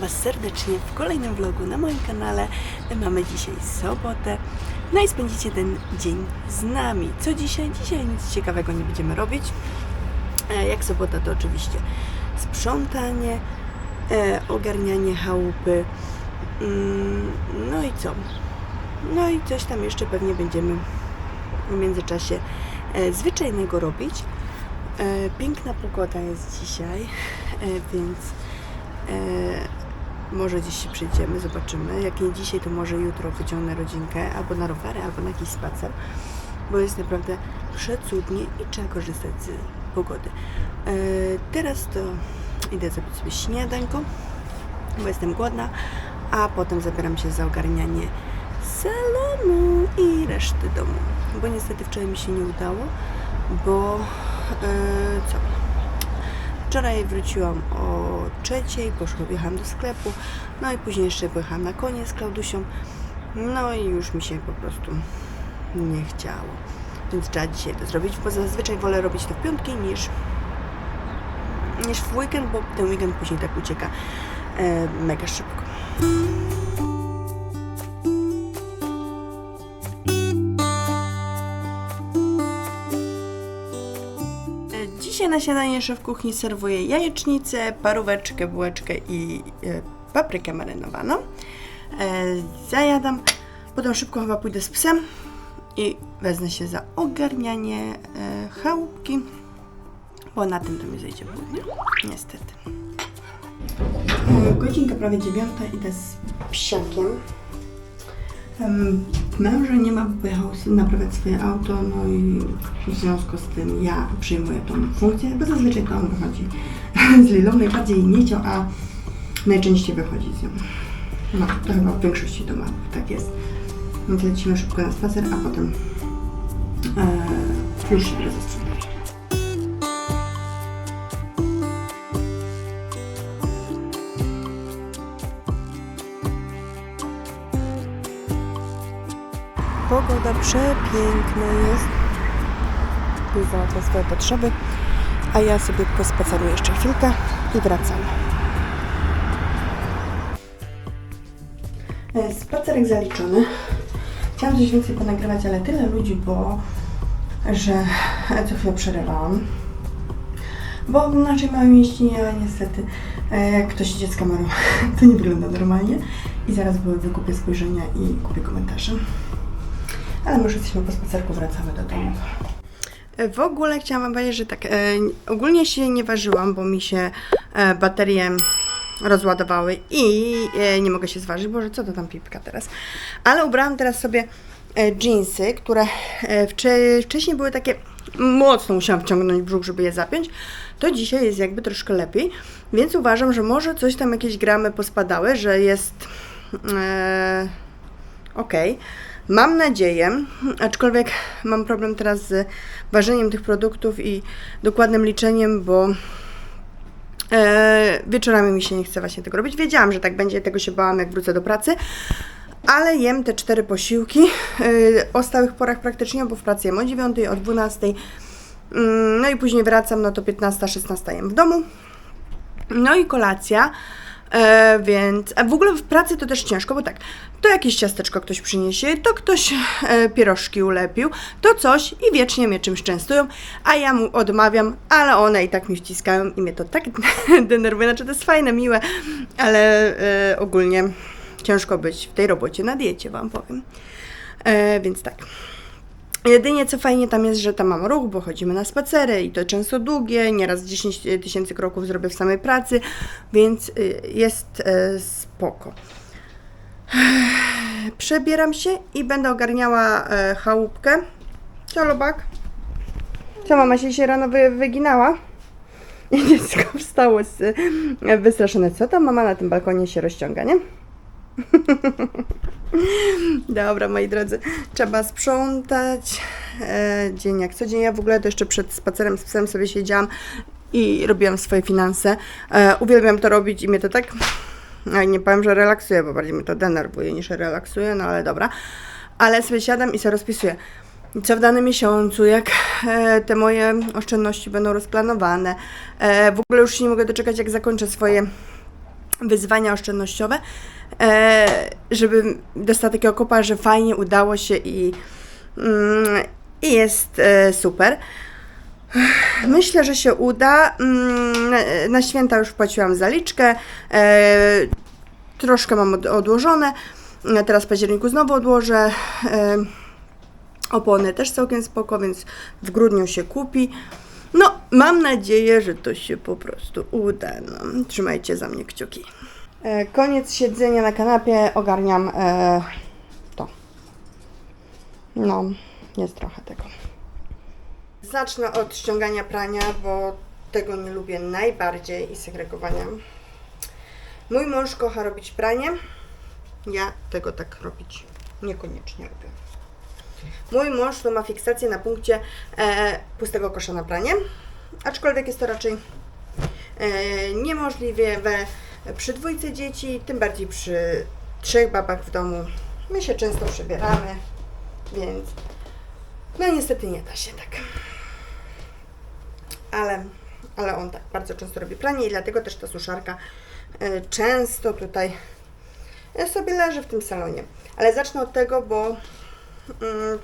Was serdecznie w kolejnym vlogu na moim kanale. Mamy dzisiaj sobotę. No i spędzicie ten dzień z nami. Co dzisiaj? Dzisiaj nic ciekawego nie będziemy robić. E, Jak sobota to oczywiście sprzątanie, e, ogarnianie chałupy. Mm, No i co? No i coś tam jeszcze pewnie będziemy w międzyczasie e, zwyczajnego robić. Piękna pogoda jest dzisiaj, więc może gdzieś się przyjdziemy, zobaczymy. Jak nie dzisiaj, to może jutro wyciągnę rodzinkę albo na rowery, albo na jakiś spacer, bo jest naprawdę przecudnie i trzeba korzystać z pogody. E, teraz to idę zrobić sobie śniadanko, bo jestem głodna, a potem zabieram się za ogarnianie salonu i reszty domu. Bo niestety wczoraj mi się nie udało, bo e, co? Wczoraj wróciłam o trzeciej, poszłam, jechałam do sklepu, no i później jeszcze pojechałam na konie z Klaudusią, no i już mi się po prostu nie chciało. Więc trzeba dzisiaj to zrobić, bo zazwyczaj wolę robić to w piątki niż, niż w weekend, bo ten weekend później tak ucieka e, mega szybko. Dzisiaj na śniadanie szef kuchni serwuje jajecznicę, paróweczkę, bułeczkę i e, paprykę marynowaną. E, zajadam, potem szybko chyba pójdę z psem i wezmę się za ogarnianie e, chałupki, bo na tym to mi zejdzie południe, niestety. Godzinka prawie dziewiąta, idę z psiakiem. Em, Męża nie ma, pojechał naprawiać swoje auto, no i w związku z tym ja przyjmuję tą funkcję, bo zazwyczaj to on wychodzi z Lilą, najbardziej nie chciał, a najczęściej wychodzi z nią. No, to chyba w większości domów tak jest. Więc lecimy szybko na spacer, a potem e, już się Pogoda przepiękna jest. Już załatwia swoje potrzeby, a ja sobie pospaceruję jeszcze chwilkę i wracam. E, Spacerek zaliczony. Chciałam coś więcej ponagrywać, ale tyle ludzi było, że co chwilę przerywałam. Bo w naszej małej mieścinie niestety e, jak ktoś idzie z kamerą, to nie wygląda normalnie. I zaraz były wykupie spojrzenia i kupię komentarze. Ale może jesteśmy po spacerku, wracamy do domu. W ogóle chciałam Wam powiedzieć, że tak, e, ogólnie się nie ważyłam, bo mi się e, baterie rozładowały i e, nie mogę się zważyć, Boże, co to tam pipka teraz. Ale ubrałam teraz sobie e, jeansy, które e, wcze- wcześniej były takie, mocno musiałam wciągnąć brzuch, żeby je zapiąć, to dzisiaj jest jakby troszkę lepiej, więc uważam, że może coś tam jakieś gramy pospadały, że jest... E, Okej. Mam nadzieję, aczkolwiek mam problem teraz z ważeniem tych produktów i dokładnym liczeniem, bo e, wieczorami mi się nie chce właśnie tego robić. Wiedziałam, że tak będzie, tego się bałam, jak wrócę do pracy. Ale jem te cztery posiłki e, o stałych porach praktycznie, bo w pracy jem o 9, o 12. Mm, No i później wracam, no to 15, 16 jem w domu. No i kolacja. E, więc a w ogóle w pracy to też ciężko, bo tak, to jakieś ciasteczko ktoś przyniesie, to ktoś e, pierożki ulepił, to coś i wiecznie mnie czymś częstują, a ja mu odmawiam, ale one i tak mi wciskają i mnie to tak denerwuje. Znaczy to jest fajne, miłe, ale e, ogólnie ciężko być w tej robocie na diecie, Wam powiem. E, więc tak. Jedynie co fajnie tam jest, że tam mam ruch, bo chodzimy na spacery i to często długie, nieraz 10 tysięcy kroków zrobię w samej pracy, więc y, jest e, spoko. przebieram się i będę ogarniała e, chałupkę. Co? Co, mama się dzisiaj rano wy, wyginała? I dziecko wstało z, e, wystraszone. Co tam mama na tym balkonie się rozciąga, nie? Dobra, moi drodzy, trzeba sprzątać. E, dzień jak co dzień. Ja w ogóle to jeszcze przed spacerem z psem sobie siedziałam i robiłam swoje finanse. E, uwielbiam to robić i mnie to tak. No nie powiem, że relaksuje, bo bardziej mnie to denerwuje niż relaksuje, no ale dobra. Ale sobie siadam i sobie rozpisuję. Co w danym miesiącu, jak e, te moje oszczędności będą rozplanowane. E, w ogóle już się nie mogę doczekać, jak zakończę swoje wyzwania oszczędnościowe, e, żeby dostać takiego kopa, że fajnie udało się i, mm, i jest e, super. Myślę, że się uda. Mm, na- święta już wpłaciłam zaliczkę. E, troszkę mam od, odłożone. Teraz w październiku znowu odłożę. Opony też całkiem spoko, więc w grudniu się kupi. No, mam nadzieję, że to się po prostu uda. No, trzymajcie za mnie kciuki. E, koniec siedzenia na kanapie, ogarniam e, to. No, jest trochę tego. Zacznę od ściągania prania, bo tego nie lubię najbardziej i segregowania. Mój mąż kocha robić pranie. Ja tego tak robić niekoniecznie lubię. Mój mąż to ma fiksację na punkcie e, pustego kosza na pranie, aczkolwiek jest to raczej e, niemożliwe we, przy dwójce dzieci, tym bardziej przy trzech babach w domu. My się często przebieramy, więc no niestety nie da się tak. Ale, ale on tak bardzo często robi pranie i dlatego też ta suszarka e, często tutaj e, sobie leży w tym salonie. Ale zacznę od tego, bo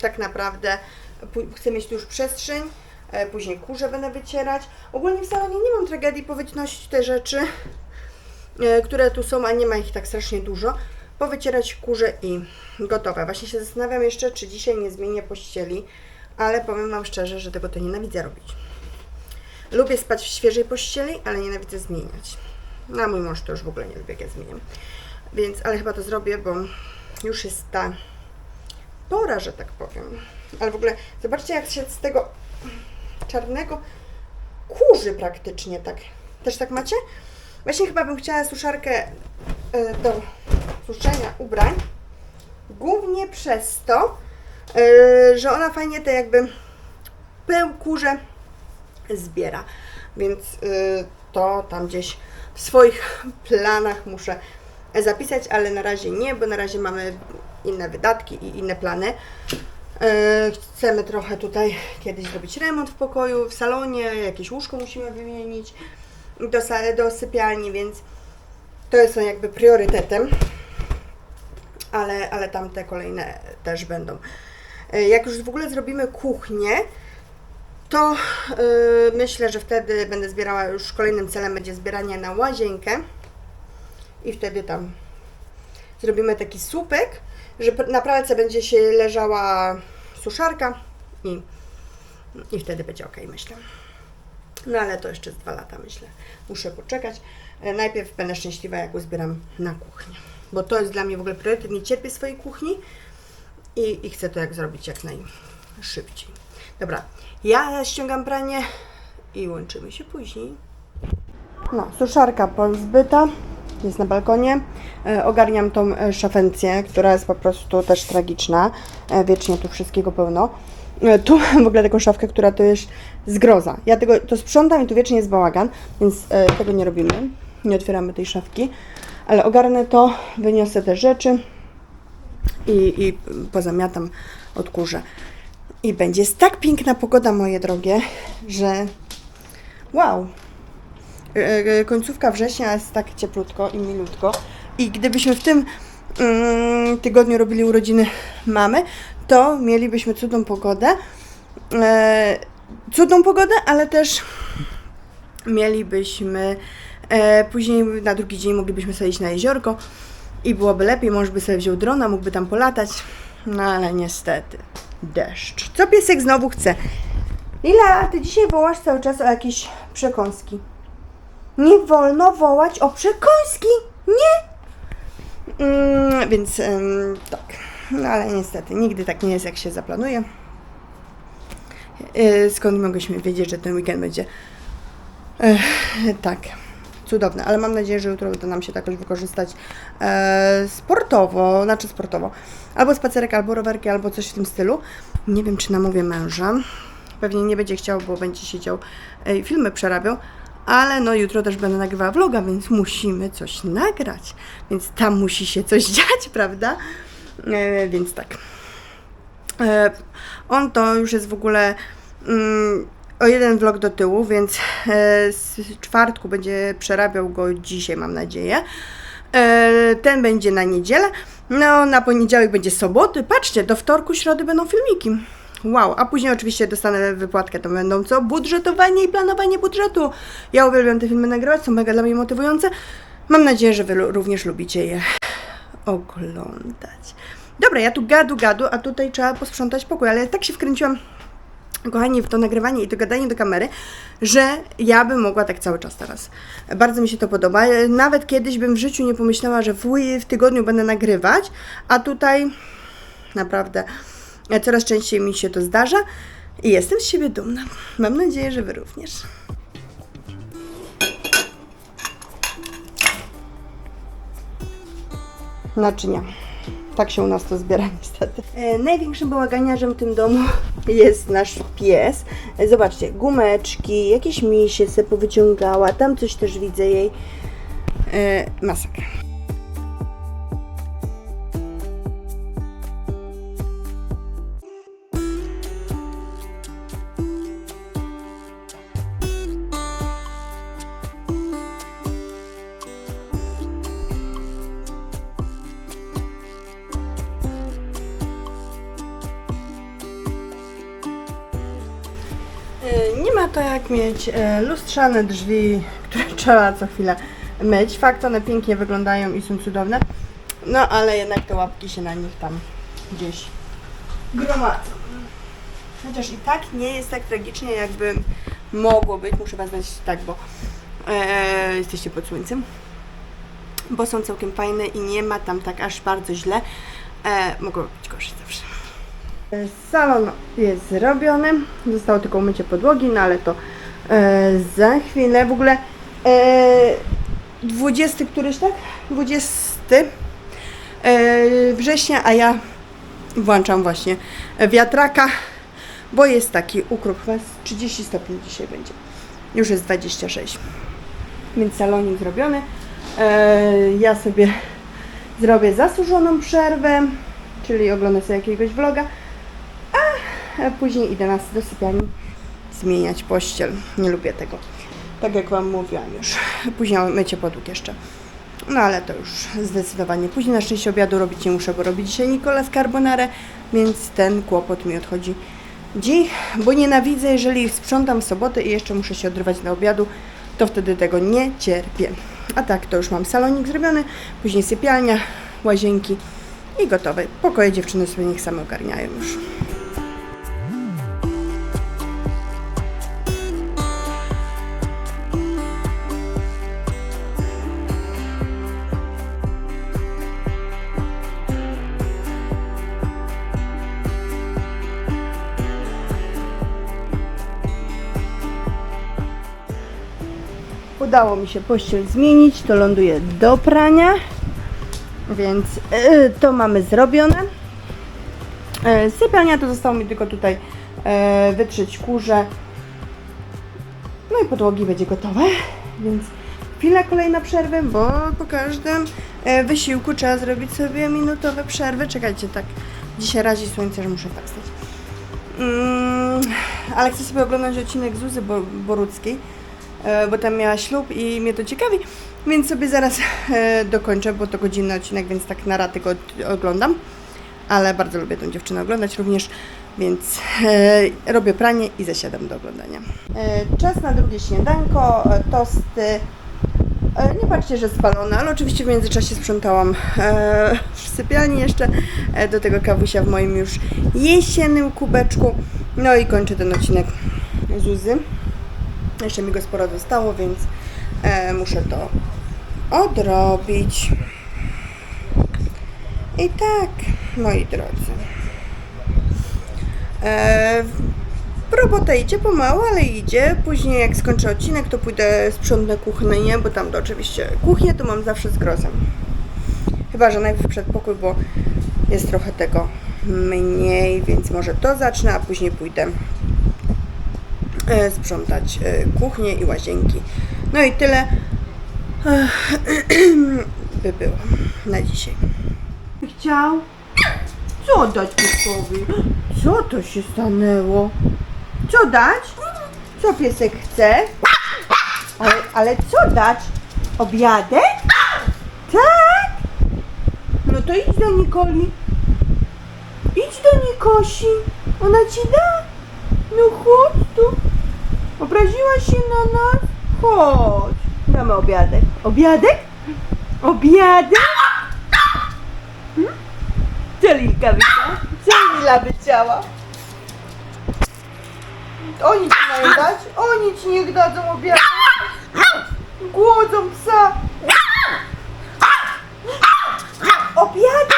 tak naprawdę chcę mieć tu już przestrzeń, e, później kurze będę wycierać. Ogólnie w salonie nie mam tragedii powycinać te rzeczy, e, które tu są, a nie ma ich tak strasznie dużo. Powycierać kurze i gotowe. Właśnie się zastanawiam jeszcze, czy dzisiaj nie zmienię pościeli, ale powiem Wam szczerze, że tego to nienawidzę robić. Lubię spać w świeżej pościeli, ale nienawidzę zmieniać. No, a mój mąż to już w ogóle nie lubi, jak ja zmieniam. Więc, ale chyba to zrobię, bo już jest ta pora, że tak powiem. Ale w ogóle zobaczcie, jak się z tego czarnego kurzy praktycznie tak. Też tak macie? Właśnie chyba bym chciała suszarkę e, do suszenia ubrań. Głównie przez to, e, że ona fajnie te jakby pył kurze zbiera. Więc y, to tam gdzieś w swoich planach muszę zapisać, ale na razie nie, bo na razie mamy inne wydatki i inne plany. Y, chcemy trochę tutaj kiedyś zrobić remont w pokoju, w salonie, jakieś łóżko musimy wymienić do, do sypialni, więc to jest jakby priorytetem. Ale, ale tamte kolejne też będą. Y, Jak już w ogóle zrobimy kuchnię, to yy, myślę, że wtedy będę zbierała już kolejnym celem będzie zbieranie na łazienkę i wtedy tam zrobimy taki słupek, że na pralce będzie się leżała suszarka i, i wtedy będzie ok, myślę. No ale to jeszcze dwa lata, myślę. Muszę poczekać. E, Najpierw będę szczęśliwa, jak uzbieram na kuchnię, bo to jest dla mnie w ogóle priorytet. Nie cierpię swojej kuchni i, i chcę to jak zrobić jak najszybciej. Dobra, ja ściągam pranie i łączymy się później. No, suszarka pozbyta, jest na balkonie. E, ogarniam tą e, szafencję, która jest po prostu też tragiczna. E, wiecznie tu wszystkiego pełno. Tu w ogóle taką szafkę, która to jest zgroza. Ja tego to sprzątam i tu wiecznie jest bałagan, więc tego nie robimy. Nie otwieramy tej szafki. Ale ogarnę to, wyniosę te rzeczy i, i pozamiatam, odkurzę. I będzie tak piękna pogoda, moje drogie, że wow. E, e, Końcówka września jest tak cieplutko i milutko. I gdybyśmy w tym mm, tygodniu robili urodziny mamy, to mielibyśmy cudną pogodę. E, cudną pogodę, ale też mielibyśmy później na drugi dzień moglibyśmy sobie iść na jeziorko i byłoby lepiej, mąż by sobie wziął drona, mógłby tam polatać, no ale niestety deszcz. Co piesek znowu chce? Lila, ty dzisiaj wołasz cały czas o jakieś przekąski. Nie wolno wołać o przekąski! Nie! Mm, więc em, tak. No ale niestety, nigdy tak nie jest, jak się zaplanuje. Yy, Skąd mogłyśmy wiedzieć, że ten weekend będzie Ech, tak, cudowne, ale mam nadzieję, że jutro uda nam się jakoś wykorzystać e, sportowo, znaczy sportowo. Albo spacerek, albo rowerki, albo coś w tym stylu. Nie wiem, czy namówię męża. Pewnie nie będzie chciał, bo będzie siedział e, filmy przerabiał. Ale no jutro też będę nagrywała vloga, więc musimy coś nagrać. Więc tam musi się coś dziać, prawda? E, więc tak. E, on to już jest w ogóle mm, o jeden vlog do tyłu, więc e, z czwartku będzie przerabiał go dzisiaj, mam nadzieję. E, ten będzie na niedzielę. No, na poniedziałek będzie soboty. Patrzcie, do wtorku, środy będą filmiki. Wow, a później oczywiście dostanę wypłatkę, to będą co? Budżetowanie i planowanie budżetu. Ja uwielbiam te filmy nagrywać, są mega dla mnie motywujące. Mam nadzieję, że Wy również lubicie je oglądać. Dobra, ja tu gadu, gadu, a tutaj trzeba posprzątać pokój, ale tak się wkręciłam kochani, w to nagrywanie i to gadanie do kamery, że ja bym mogła tak cały czas teraz. Bardzo mi się to podoba. Nawet kiedyś bym w życiu nie pomyślała, że w, w tygodniu będę nagrywać, a tutaj naprawdę coraz częściej mi się to zdarza i jestem z siebie dumna. Mam nadzieję, że Wy również. Naczynia. Tak się u nas to zbiera niestety. E, największym bałaganiarzem w tym domu jest nasz pies. E, zobaczcie, gumeczki, jakieś misie se powyciągała, tam coś też widzę jej. E, masakra. Mieć e, lustrzane drzwi, które trzeba co chwilę myć. Fakt, one pięknie wyglądają i są cudowne. No ale jednak te łapki się na nich tam gdzieś gromadzą. Chociaż i tak nie jest tak tragicznie, jakby mogło być. Muszę Was znać tak, bo e, jesteście pod słońcem. Bo są całkiem fajne i nie ma tam tak aż bardzo źle. E, mogło być gorzej zawsze. Salon jest zrobiony. Zostało tylko umycie podłogi, no ale to e, za chwilę. W ogóle e, 20 któryś, tak? 20 e, września, a ja włączam właśnie wiatraka, bo jest taki ukrop, chyba z 30 stopni dzisiaj będzie. Już jest 26. Więc salonik zrobiony. E, ja sobie zrobię zasłużoną przerwę, czyli oglądam sobie jakiegoś vloga. A później idę na do sypialni zmieniać pościel. Nie lubię tego. Tak jak Wam mówiłam już. Później mycie podłóg jeszcze. No ale to już zdecydowanie. Później na szczęście obiadu robić nie muszę, bo robi dzisiaj Nicola z carbonara, więc ten kłopot mi odchodzi dziś, bo nienawidzę, jeżeli sprzątam w sobotę i jeszcze muszę się odrywać na obiadu, to wtedy tego nie cierpię. A tak, to już mam salonik zrobiony, później sypialnia, łazienki i gotowe. Pokoje dziewczyny sobie niech same ogarniają już. Udało mi się pościel zmienić, to ląduje do prania, więc yy, to mamy zrobione. Yy, sypialnia to zostało mi tylko tutaj yy, wytrzeć kurze. No i podłogi będzie gotowe, więc chwila kolejna przerwy, bo po każdym wysiłku trzeba zrobić sobie minutowe przerwy. Czekajcie, tak, dzisiaj razi słońce, że muszę tak stać. Mm, ale chcę sobie oglądać odcinek Zuzy Bo- Boruckiej, e, bo tam miała ślub i mnie to ciekawi, więc sobie zaraz e, dokończę, bo to godzinny odcinek, więc tak na raty go oglądam. Ale bardzo lubię tę dziewczynę oglądać również, więc e, robię pranie i zasiadam do oglądania. E, czas na drugie śniadanko, e, tosty. E, Nie patrzcie, że spalone, ale oczywiście w międzyczasie sprzątałam e, w sypialni jeszcze e, do tego kawusia w moim już jesiennym kubeczku. No i kończę ten odcinek Zuzy. Jeszcze mi go sporo zostało, więc e, muszę to odrobić. I tak, moi drodzy. E, robota idzie pomału, ale idzie. Później jak skończę odcinek, to pójdę sprzątnę kuchnię, bo tam to oczywiście kuchnię to mam zawsze z grozem. Chyba, że najpierw przedpokój, bo jest trochę tego mniej, więc może to zacznę, a później pójdę sprzątać e, kuchnię i łazienki. No i tyle Ech, by było na dzisiaj. Chciał? Co dać pieskowi? Co to się stanęło? Co dać? Co piesek chce? Ale, ale co dać? Obiadek? Tak? No to idź do Nikoli. Idź do Nikosi. Ona ci da? No chodź tu. Obraziłaś się na nas? Chodź. Damy obiadek. Obiadek? Obiadek? Hmm? Co Lilka chciała? Co Lila? Oni ci mają dać? Oni ci niech dadzą obiadek. Głodzą psa. Obiadek?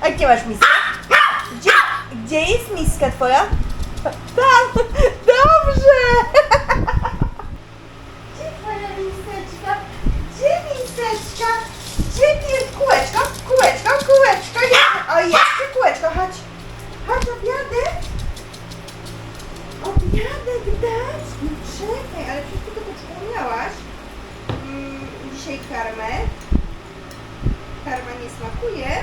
A gdzie masz miskę? Gdzie, gdzie jest miska twoja? Tam, dobrze! Gdzie twoja miseczka? Gdzie miseczka? Gdzie jest kółeczko? Kółeczko, kółeczko, jest. O, jeszcze kółeczko, chodź. Chodź, obiadek. Obiadek dać? No czekaj, ale przecież ty to poczekałeś. Mm, dzisiaj karmę. Karma nie smakuje.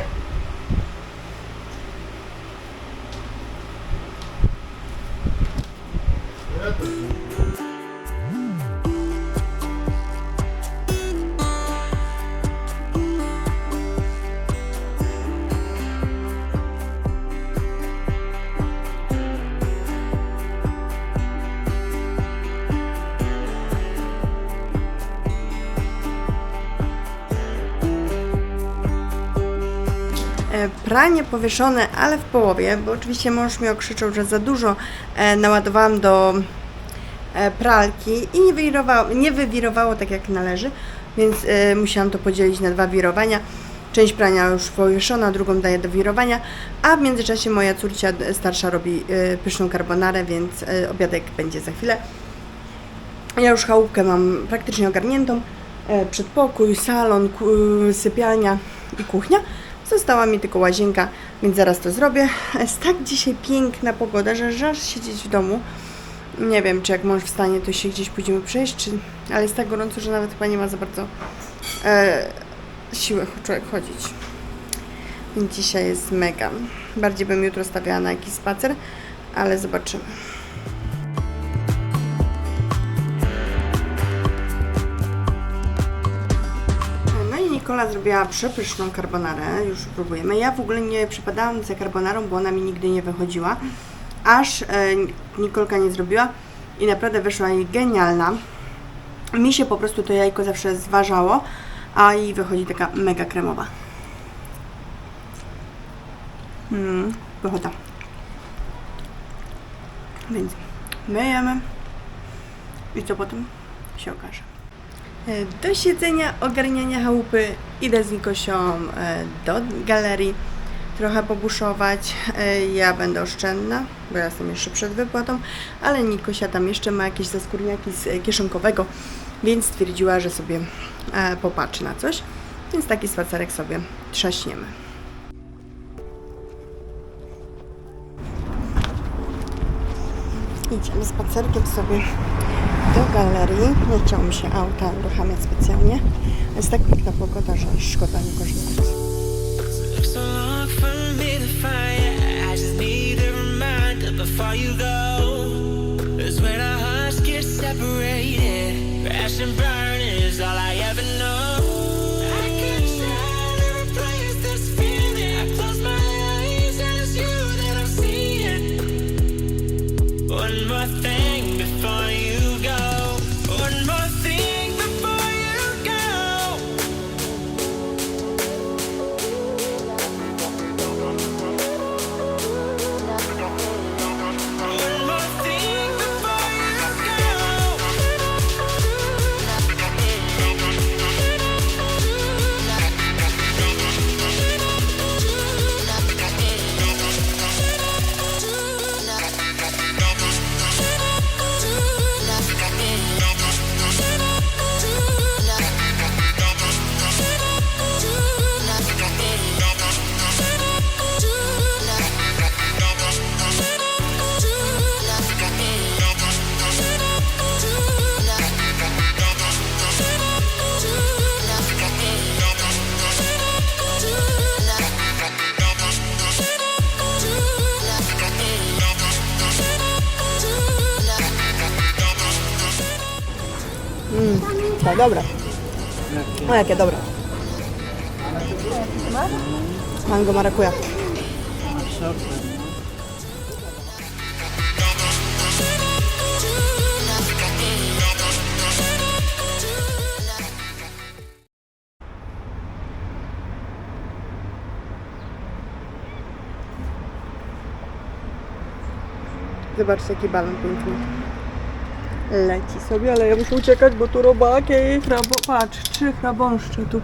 Pranie powieszone, ale w połowie, bo oczywiście mąż mi okrzyczał, że za dużo e, naładowałam do e, pralki i nie, wirowało, nie wywirowało tak jak należy, więc e, musiałam to podzielić na dwa wirowania. Część prania już powieszona, drugą daję do wirowania, a w międzyczasie moja córcia e, starsza robi e, pyszną carbonarę, więc e, obiadek będzie za chwilę. Ja już chałupkę mam praktycznie ogarniętą. E, Przedpokój, salon, sypialnia i kuchnia. Została mi tylko łazienka, więc zaraz to zrobię. Jest tak dzisiaj piękna pogoda, że żaż siedzieć w domu. Nie wiem, czy jak mąż wstanie, to się gdzieś pójdziemy przejść, czy... ale jest tak gorąco, że nawet chyba nie ma za bardzo e, siły człowiek chodzić. Więc dzisiaj jest mega. Bardziej bym jutro stawiała na jakiś spacer, ale zobaczymy. No i Nikola zrobiła przepyszną carbonarę, już próbujemy. Ja w ogóle nie przypadałam za carbonarą, bo ona mi nigdy nie wychodziła, aż e, Nikolka nie zrobiła i naprawdę wyszła jej genialna. Mi się po prostu to jajko zawsze zważało, a i wychodzi taka mega kremowa. Mm, pychota. Więc myjemy i co potem się okaże. E, Do siedzenia, ogarniania chałupy idę z Nikosią e, do galerii trochę pobuszować. E, Ja będę oszczędna, bo ja jestem jeszcze przed wypłatą, ale Nikosia tam jeszcze ma jakieś zaskórniaki z e, kieszonkowego, więc stwierdziła, że sobie e, popatrzy na coś. Więc taki spacerek sobie trzaśniemy. Idziemy spacerkiem sobie do galerii. Nie chciało mi się auta uruchamiać specjalnie. Jest tak piękna pogoda, że szkoda nie korzystać. Me to. I just need a reminder before you go. When our hearts get separated. Crash and burn is all I ever know. Aha, dobra. O, jakie dobre. Mango marakuja. Zobaczcie, jaki balon piękny. Leci sobie, ale ja muszę uciekać, bo tu robaki chrabo... Patrz, trzy chrabąszcze tu.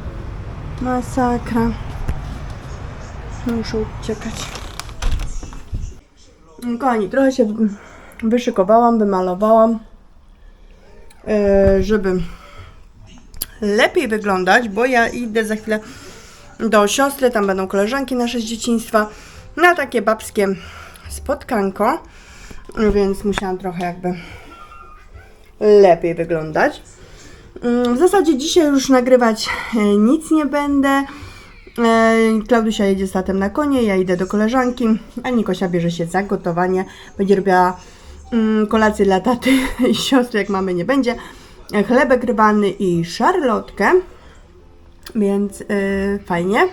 Masakra. Muszę uciekać. Kochani, trochę się wyszykowałam, wymalowałam, e, żeby lepiej wyglądać, bo ja idę za chwilę do siostry, tam będą koleżanki nasze z dzieciństwa, na takie babskie spotkanko, więc musiałam trochę jakby lepiej wyglądać. Mm, W zasadzie dzisiaj już nagrywać e, nic nie będę. E, Klaudusia jedzie z tatem na konie, ja idę do koleżanki, a Nikosia bierze się za gotowanie. Będzie robiła mm, kolację dla taty i siostry, jak mamy nie będzie. Chlebek rybany i szarlotkę, więc e, fajnie.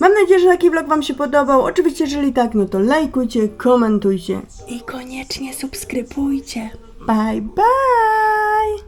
Mam nadzieję, że taki vlog Wam się podobał. Oczywiście, jeżeli tak, no to lajkujcie, komentujcie i koniecznie subskrybujcie. Bye, bye!